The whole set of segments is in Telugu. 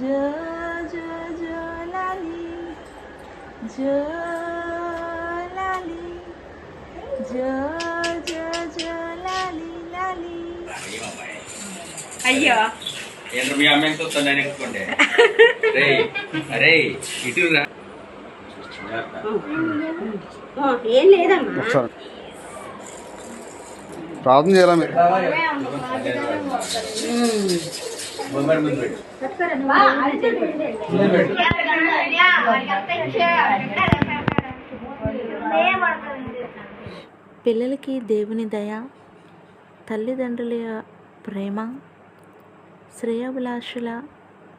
జో జో జో లాలి జో లాలి జో జో జో లాలి లాలి. అయ్యో. ఏంద్ర మీ అమ్మాయిని చూస్తాను ఎక్కుతుండే? రే అరే ఇటు రా. ఏం లేదమ్మా. ప్రార్థన చేయాలా మీరు? బొమ్మడి ముందు పెట్టు. పిల్లలకి దేవుని దయ తల్లిదండ్రుల ప్రేమ శ్రేయోభిలాషుల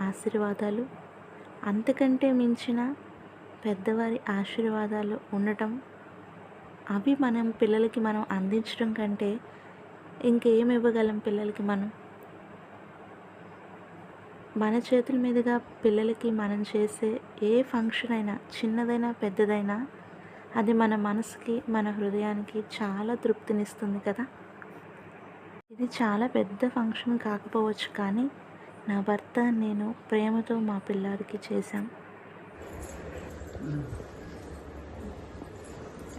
ఆశీర్వాదాలు అంతకంటే మించిన పెద్దవారి ఆశీర్వాదాలు ఉండటం అవి మనం పిల్లలకి మనం అందించడం కంటే ఇంకేం ఇవ్వగలం పిల్లలకి మనం? మన చేతుల మీదుగా పిల్లలకి మనం చేసే ఏ ఫంక్షన్ అయినా చిన్నదైనా పెద్దదైనా అది మన మనసుకి మన హృదయానికి చాలా తృప్తినిస్తుంది కదా. ఇది చాలా పెద్ద ఫంక్షన్ కాకపోవచ్చు కానీ నా భర్త నేను ప్రేమతో మా పిల్లాడికి చేశాం.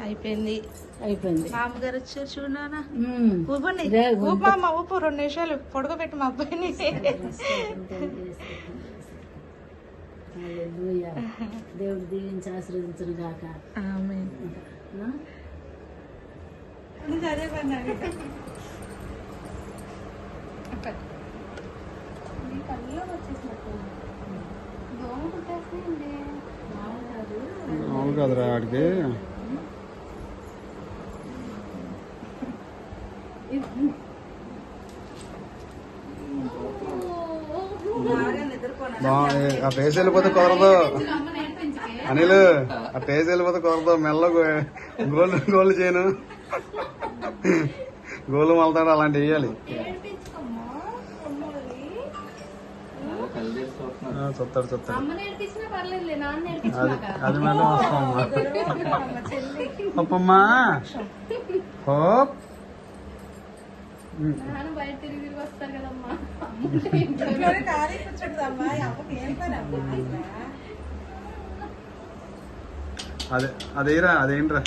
అయిపోయింది. అయిపోయింది. మామగారు వచ్చారు చూడనా. ఊపండి. ఊపా అమ్మ ఊపు రెండు నిమిషాలు పొడగబెట్టి మా అబ్బాయిని. హల్లెలూయా. దేవుడు దీవించి ఆశీర్వదించను గాక? అదే. అవును కదరా ఆడికి బా- ఏ- ఆ ఫేస్ వెళ్ళిపోతే కుదరదు. అనిల్ ఆ ఫేస్ వెళ్ళిపోతే కుదరదు. మెల్ల గోల్డ్ గోల్డ్ చేయను. గోల్డ్ మళ్తాడు అలాంటి వేయాలి. ఆ, చూస్తాడు చూస్తాడు. అది అది మేడం వస్తామమ్మా పప్పమ్మా హోప్ ఇంట్లోనే ఖాళీ కూర్చోటదమ్మా, ఈ అమ్మకి ఏం పని అమ్మా ఇక్కడ? అదే అదేరా అదేంట్రా?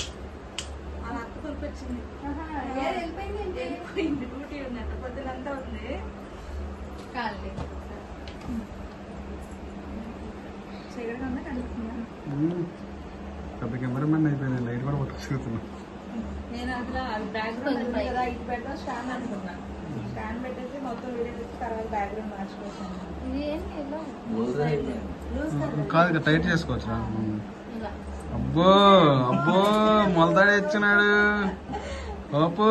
కెమెరామెన్ అయిపోయింది లైట్ కూడా పట్టుకొచ్చుకుతున్నా నేను అసలు అది బ్యాక్గ్రౌండ్ కదా ఇటు పెట్టడం స్టాండ్ అనుకున్నా. స్టాండ్ పెట్టేసి మొత్తం వీడియో తీసి తర్వాత బ్యాక్గ్రౌండ్ మార్చుకోవచ్చు. కదా టైట్ చేసుకోవచ్చురా. అబ్బో అబ్బో మొలతాడే ఇచ్చినాడు ఓపు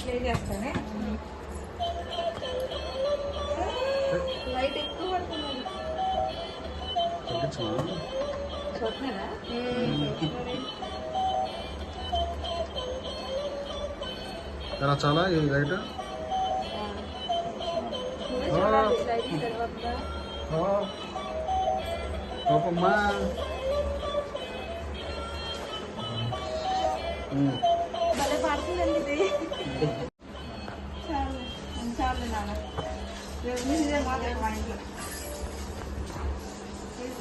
ప్లే చేస్తానే? తగ్గించమా? చూస్తున్నారా ఎలా చాలా ఈ లైట్ నువ్వే చూడాలి లైట్ తర్వాత ఓపమ్మా ఉమ్. భలే పడుతుందండి ఇది చాలు చాలు నాన్న రేపు నుంచి ఇదే మాట్లాడు మా ఇంట్లో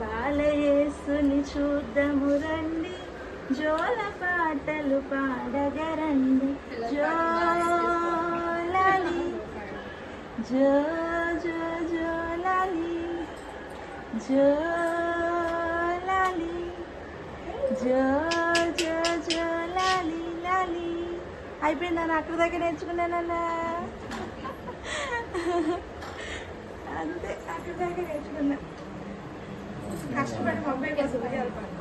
బాలయేసుని చూద్దాము రండి. జోల పాటలు పాడగరండి. జో లాలి జో జో జో లాలి జో లాలి జో జో జో లాలి. లాలి అయిపోయిందా అక్కడ దగ్గర నేర్చుకున్నానన్నా. అంతే అక్కడ దగ్గర నేర్చుకున్నా. కష్టపడి కోసం.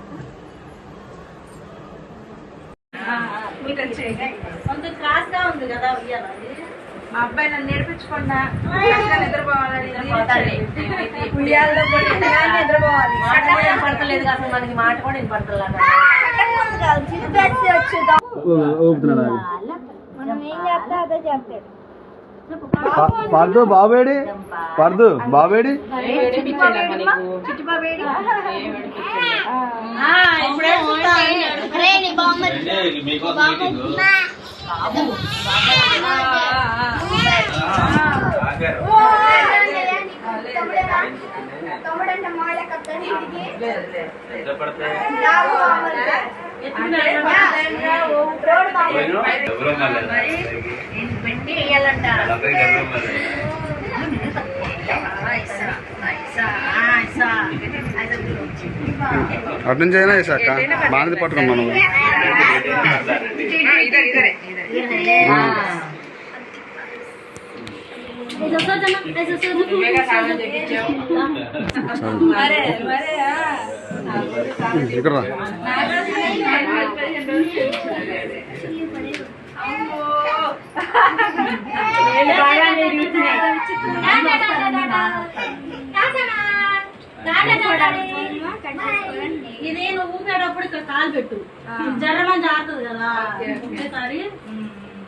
కొంచెం క్రాస్గా ఉంది కదా అది. మా అబ్బాయి నన్ను నేర్పించకుండా నిద్రపోవాలని ఉయ్యాలలో నిద్రపోవాలి. మాట కూడా అసలు మనకి మాట కూడా వినపడతలేదు ఊపుతున్నాడు పర్దు బాబేడి? పర్దు బాబేడి? మీకోసం ఎంత పడతాయి అటు నుంచి అయినా వేసాక బాగానే పట్టుకున్నాం మనం. ఇక్కడ రా. ఇది నువ్వు ఊపేటప్పుడు ఇక్కడ కాలు పెట్టు జర్రమని జారుతుంది కదా ఒకేసారి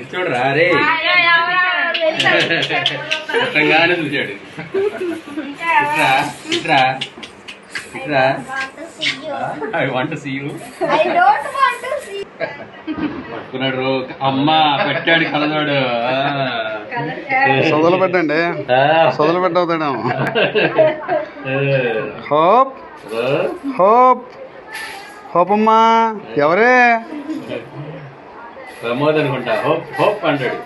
ఇటు చూడరా రే కష్టంగానే చూశాడు. ఇట్రా ఇట్రా ఇట్రా. I want see you. పట్టుకున్నాడు అమ్మ పెట్టాడు కలదోడు. సొదలు పెట్టండి సొదలు పెట్టవుతాడేమో హోప్. Hope hope. అమ్మా ఎవరే? ప్రమోద్ అనుకుంటా. హోప్ హోప్ అంటాడు.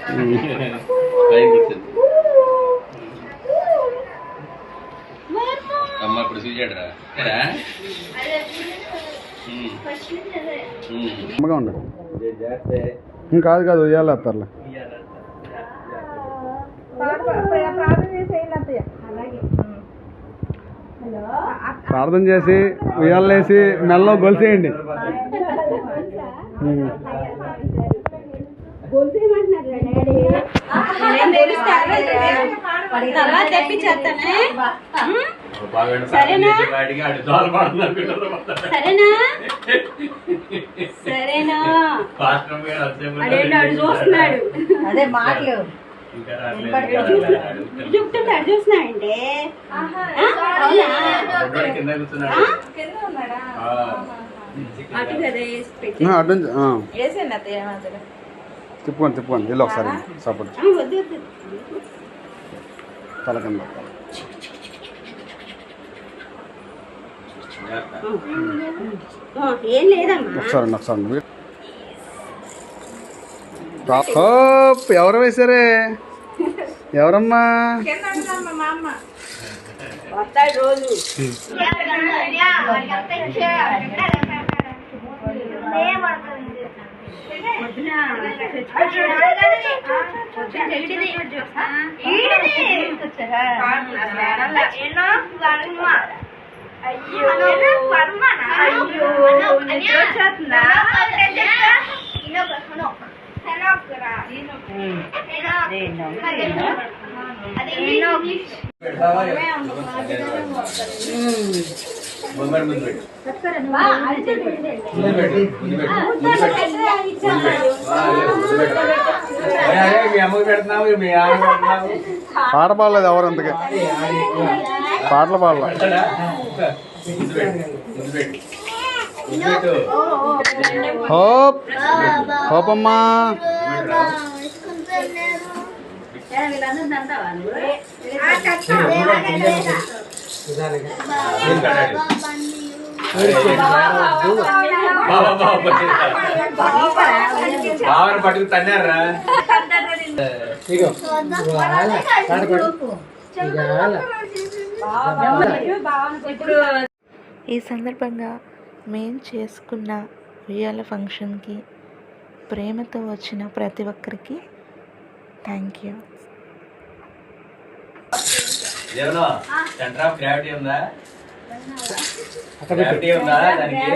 పైన కూర్చుంది అమ్మ ఇప్పుడు చూసాడు రా కాదు కాదు ఉయ్యాలి ప్రార్థన చేసి ఉయ్యాలేసి మెల్లో గొలిసేయండి. తర్వాత తెప్పించేస్తానే. సరేనా? అదేంటి చూస్తున్నాడు? అదే మాటలు. చెప్తుంటాడు కింద ఆ. అటు కదా అటు వేసేయండి అత్తయ్య మధ్యలో. తిప్పుకోండి తిప్పుకోండి వెళ్ళి ఒకసారి సపోర్ట్ తల కింద ఒకసారి ఒకసారి ఎవరు వేసారే ఎవరమ్మా? రోజు. బొమ్మడి పాట పాడలేదు ఎవరు అంతకే పాటలు పాడలే? హోప్ హోపమ్మా. బావని పట్టుకు తన్నారా ఇగో ఈ సందర్భంగా మేం చేసుకున్న ఉయ్యాల ఫంక్షన్కి ప్రేమతో వచ్చిన ప్రతి ఒక్కరికి థ్యాంక్ యూ. ఇదేమన్నా సెంటర్ ఆఫ్ గ్రావిటీ ఉందా. గ్రావిటీ ఉందా దానికి?